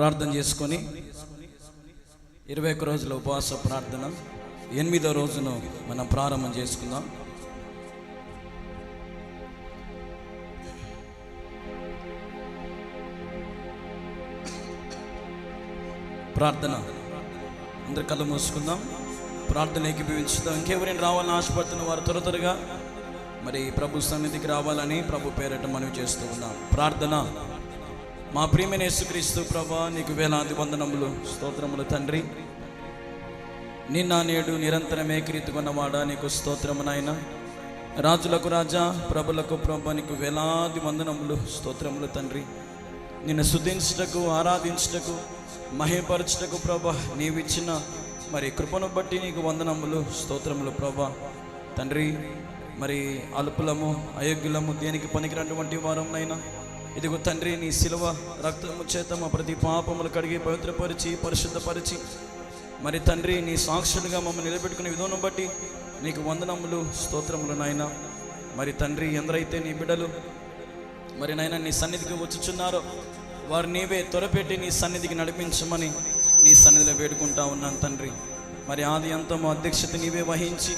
ప్రార్థన చేసుకొని ఇరవై ఒక్క రోజుల ఉపవాస ప్రార్థన. ఎనిమిదో రోజును మనం ప్రారంభం చేసుకుందాం. ప్రార్థన. అందరు కళ్ళు మూసుకుందాం. ప్రార్థన ఏకీభవించుదాం. ఇంకెవరైనా రావాలని ఆశపడుతున్న వారు త్వర త్వరగా మరి ప్రభు సన్నిధికి రావాలని ప్రభు పేరట మనవి చేస్తూ ఉన్నాం. ప్రార్థన. మా ప్రియమైన యేసుక్రీస్తు ప్రభా నీకు వేలాది వందనములు స్తోత్రములు తండ్రి. నిన్న నేడు నిరంతరమే ఏకరీతికొన్నవాడా నీకు స్తోత్రము నాయన. రాజులకు రాజా ప్రభులకు ప్రభ నీకు వేలాది వందనములు స్తోత్రములు తండ్రి. నిన్ను శుద్ధించుటకు ఆరాధించుటకు మహిపరచుటకు ప్రభ నీవిచ్చిన మరి కృపను బట్టి నీకు వందనములు స్తోత్రములు ప్రభ. తండ్రి మరి అల్పులము అయోగ్యులము దేనికి పనికినటువంటి వారంనైనా ఇదిగో తండ్రి నీ శిలువ రక్తము చేత మా ప్రతి పాపములు కడిగి పవిత్రపరిచి పరిశుద్ధపరిచి. మరి తండ్రి నీ సాక్షులుగా మమ్మల్ని నిలబెట్టుకునే విధానం బట్టి నీకు వందనములు స్తోత్రములు నాయన. మరి తండ్రి ఎందరైతే నీ బిడ్డలు మరి నాయన నీ సన్నిధికి వచ్చుచున్నారో వారు నీవే త్వరపెట్టి నీ సన్నిధికి నడిపించమని నీ సన్నిధిలో వేడుకుంటా ఉన్నాను తండ్రి. మరి ఆది అంతము అధ్యక్షత నీవే వహించి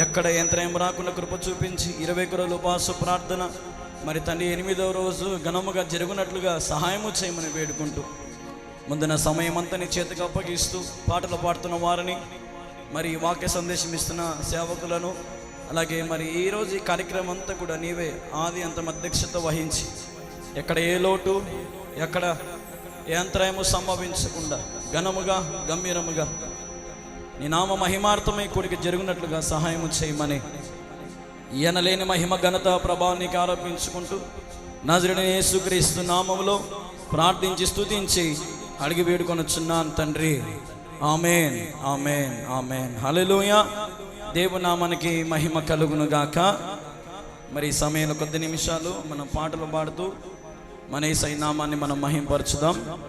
ఎక్కడ యంత్రం రాకుండా కృప చూపించి ఇరవై రోజులు ఉపాస ప్రార్థన మరి తండ్రి ఎనిమిదవ రోజు ఘనముగా జరుగునట్లుగా సహాయము చేయమని వేడుకుంటూ ముందున సమయం అంతా నీ చేతికి అప్పగిస్తూ పాటలు పాడుతున్న వారిని మరి వాక్య సందేశం ఇస్తున్న సేవకులను అలాగే మరి ఈ ఈ కార్యక్రమం అంతా కూడా నీవే ఆది అంత అధ్యక్షత వహించి ఎక్కడ ఏ లోటు ఎక్కడ ఏ అంతరాయము సంభవించకుండా ఘనముగా గంభీరముగా నీ నామ మహిమార్థమై కూడికి జరిగినట్లుగా సహాయము చేయమని ఎనలేని మహిమ ఘనత ప్రభావానికి ఆరోపించుకుంటూ నజరుడిని యేసుక్రీస్తు నామములో ప్రార్థించి స్తుతించి అడిగి వేడుకొనొచ్చున్నాను తండ్రి. ఆమెన్ ఆమెన్ ఆమెన్. హల్లెలూయ. దేవునామానికి మహిమ కలుగును గాక. మరి సమయంలో కొద్ది నిమిషాలు మనం పాటలు పాడుతూ మన ఈ సైనామాన్ని మనం మహింపరచుదాం.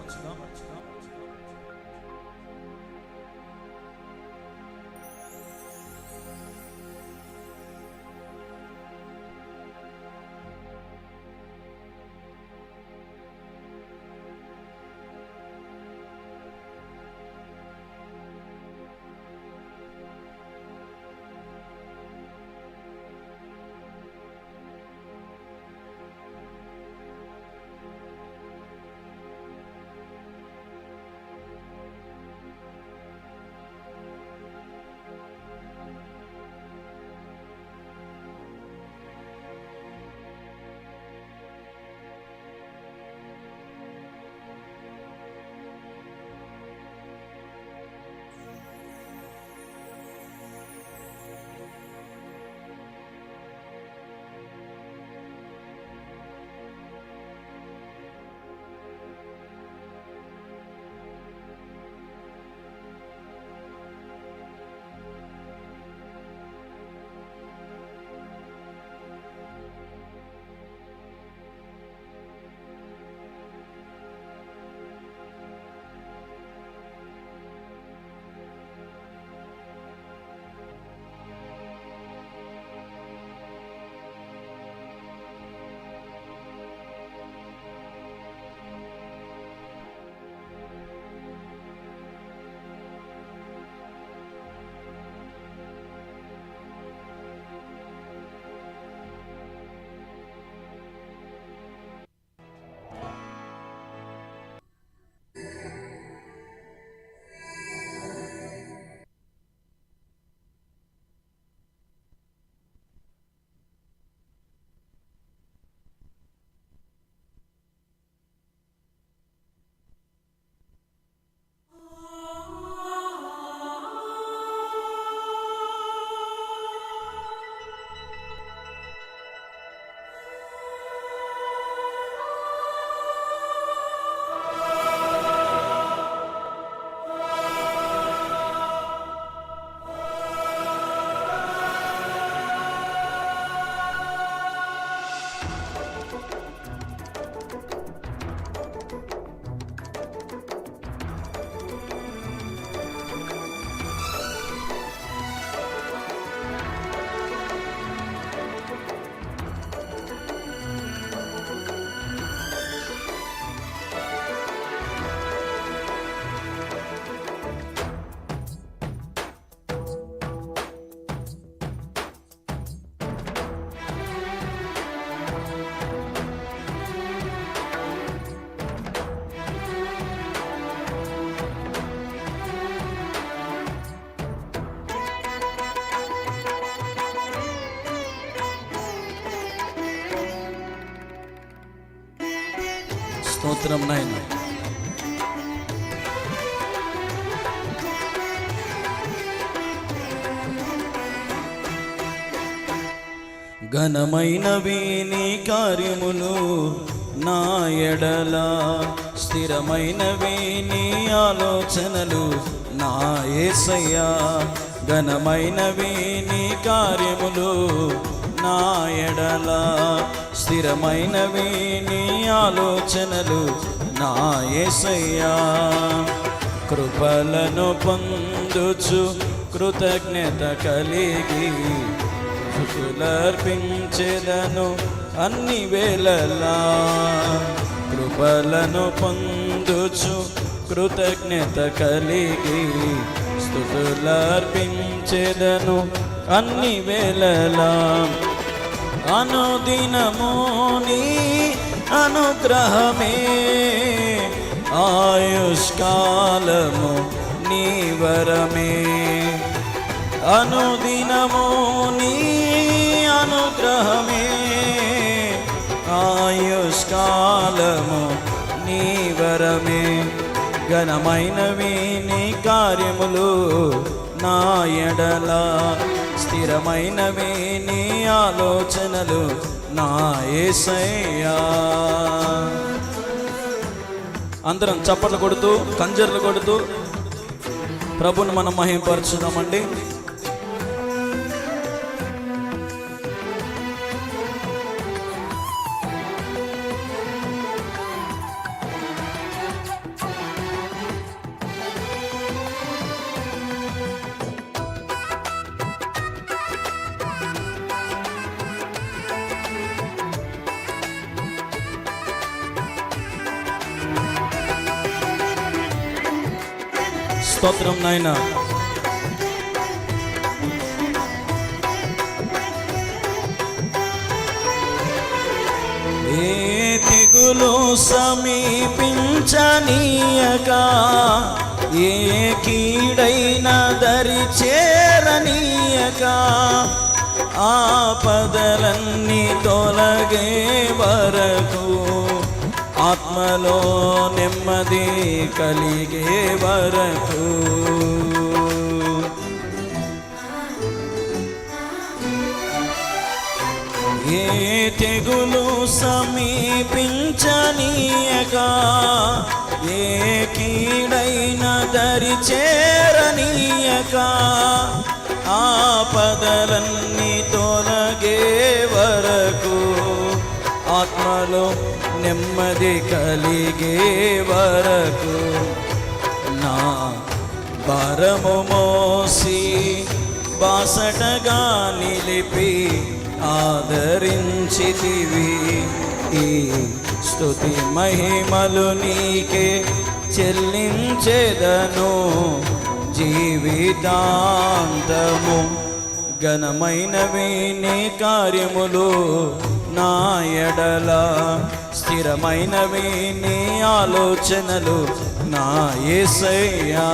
స్తోత్రం నాయన. ఘనమైనవి నీ కార్యములు నా ఎడల స్థిరమైనవి నీ ఆలోచనలు నా ఏసయ్యా. ఘనమైనవి నీ కార్యములు నా ఎడల స్థిరమైనవి నీ ఆలోచనలు నా ఏసయ్యా. కృపలను పొందుచు కృతజ్ఞత కలిగి స్థుతులర్పించెదను అన్ని వేళలా. కృపలను పొందుచు కృతజ్ఞత కలిగి స్థుతులర్పించెదను అన్ని వేళలా. అనుదినము నీ అనుగ్రహమే. ఆయుష్కాలము నీ వరమే. అనుదినము నీ అనుగ్రహమే. ఆయుష్కాలము నీ వరమే. ఘనమైనవి నీ కార్యములు నా ఎడల. స్థిరమైనవి నీ ఆలోచనలు నా ఏసయ్యా. అందరం చప్పట్లు కొడుతూ కంజర్లు కొడుతూ ప్రభుని మనం మహింపరచుదామండి. స్తోత్రం నాయన. ఏ తెగులు సమీపించనీయక ఏ కీడైన దరి చేరనీయక ఆపదలన్నీ తొలగే వరకు ఆత్మలో నెమ్మది కలిగే వరకు. ఏ తెగులు సమీపించనీయగా ఏ కీడైన దరి చేరనీయక ఆపదలన్నీ తొలగే వరకు. ఆత్మలో నెమ్మది కలిగే వరకు నా భారము మోసి బాసటగా నిలిపి ఆదరించితివి. ఈ స్థుతి మహిమలు నీకే చెల్లించెదను. జీవితాంతము ఘనమైనవి నీ కార్యములు నా ఎడలా స్థిరమైనవి నీ ఆలోచనలు నా ఏసయ్యా.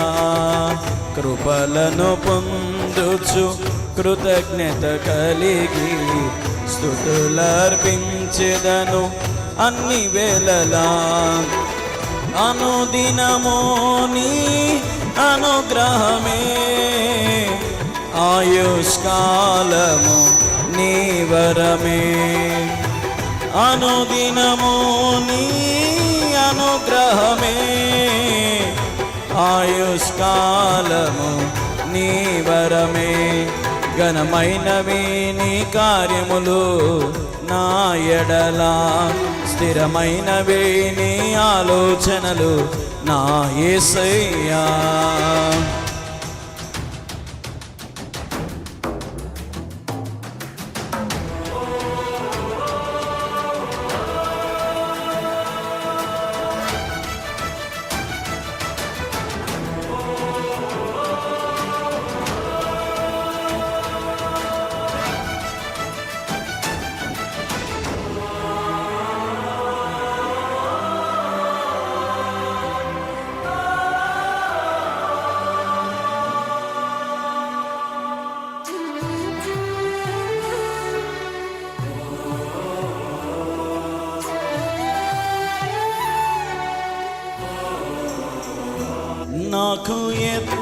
కృపలను పొందుచు కృతజ్ఞత కలిగి స్థుతులర్పించెదను అన్ని వేళలా. అనుదినమో నీ అనుగ్రహమే ఆయుష్కాలము నీ వరమే. అనుదినము అనుగ్రహమే ఆయుష్కాలము నీ వరమే ఘనమైనవి నీ కార్యములు నా ఎడలా స్థిరమైనవి నీ ఆలోచనలు నా ఏసయ్యా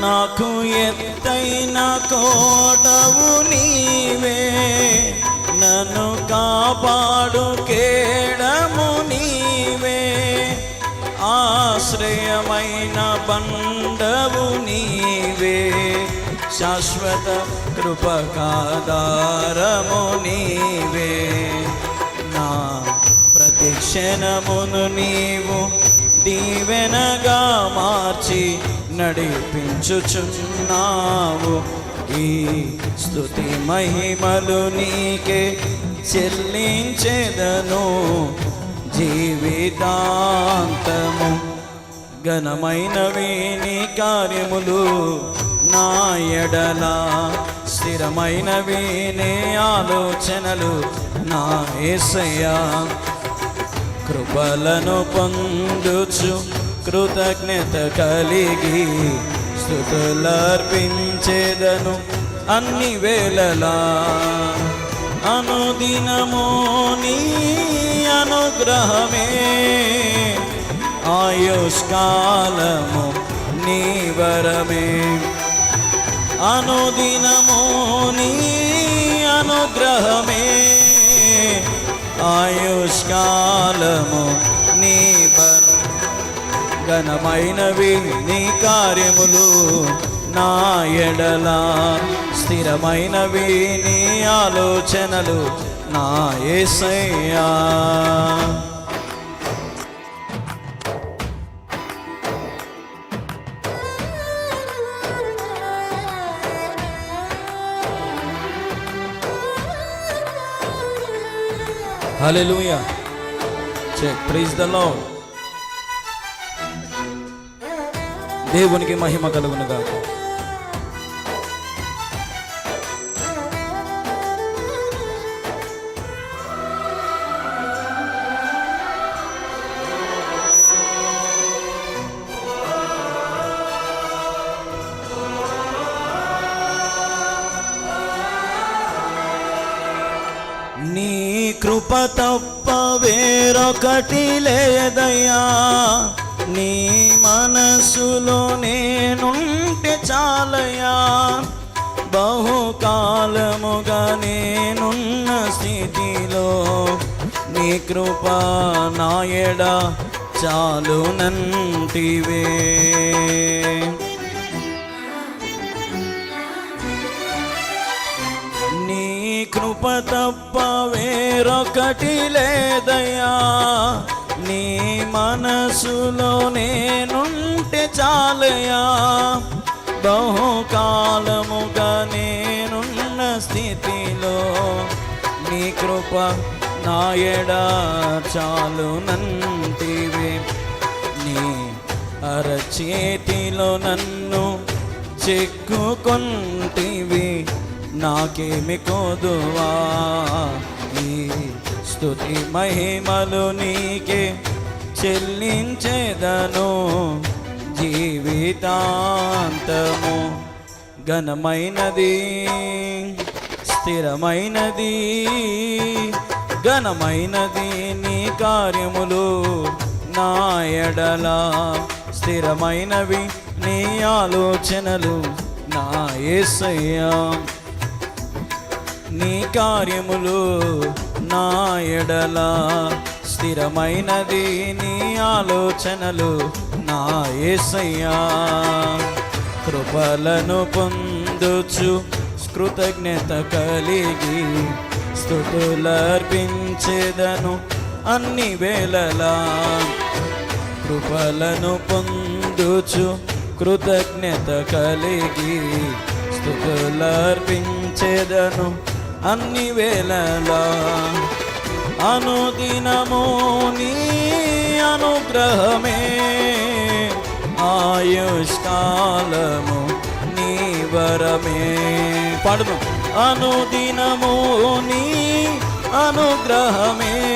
నాకు ఎత్తైన కోటవు నీవే. నన్ను కాపాడు కేడము నీవే. ఆశ్రయమైన బండవు నీవే. శాశ్వత కృపకాదారము నీవే. నా ప్రతిక్షణమును నీవు దీవెనగా మార్చి నడిపించుచున్నావు. ఈ స్థుతి మహిమలు నీకే చెల్లించెదను. జీవితాంతము ఘనమైనవి నీ కార్యములు నా ఎడల. స్థిరమైనవి నీ ఆలోచనలు నా ఏసయ్యా. కృపలను పొందుచు కృతజ్ఞత కలిగి స్థుతులర్పించేదను అన్ని వేళలా. అనుదినమో నీ అనుగ్రహమే ఆయుష్కాలము నీ వరమే. అనుదినమో నీ అనుగ్రహమే ఆయుష్కాలము నీ ఘనమైనవి నీ కార్యములు. నా ఎడల స్థిరమైనవి నీ ఆలోచనలు. నా ఏసయ్యా. హల్లెలూయా చెక్ ప్రైజ్ ద లార్డ్ దేవునికి మహిమ కలుగును గాక నీ కృప తప్ప వేరొకటి లేదయ్యా. నీ మనసులో నేనుంటే చాలయా బహుకాలముగా నేనున్న స్థితిలో నీ కృప నాయడ చాలునంటివే నీ కృప తప్ప వేరొకటి లేదయా నీ మనసులో నేనుంటే చాలయా? బహుకాలముగా నేనున్న స్థితిలో నీ కృప నాయడ చాలునంటివే. నీ అరచేతిలో నన్ను చెక్కుకొంటివి నాకేమి కోదువా? స్థుతి మహిమలు నీకే చెల్లించేదను. జీవితాంతము ఘనమైనది స్థిరమైనది ఘనమైనది నీ కార్యములు నా ఎడల. స్థిరమైనవి నీ ఆలోచనలు నా ఏసయ్యా. నీ కార్యములు నా ఎడల స్థిరమైనది నీ ఆలోచనలు నా ఏసయ్యా. కృపలను పొందుచు కృతజ్ఞత కలిగి స్థుతులర్పించేదను అన్ని వేళలా. కృపలను పొందుచు కృతజ్ఞత కలిగి స్థుతులర్పించేదను అన్ని వేళలా అనుదినము నీ అనుగ్రహమే. ఆయుష్కాలము నీ వరమే. పాడుదాం. అనుదినము నీ అనుగ్రహమే.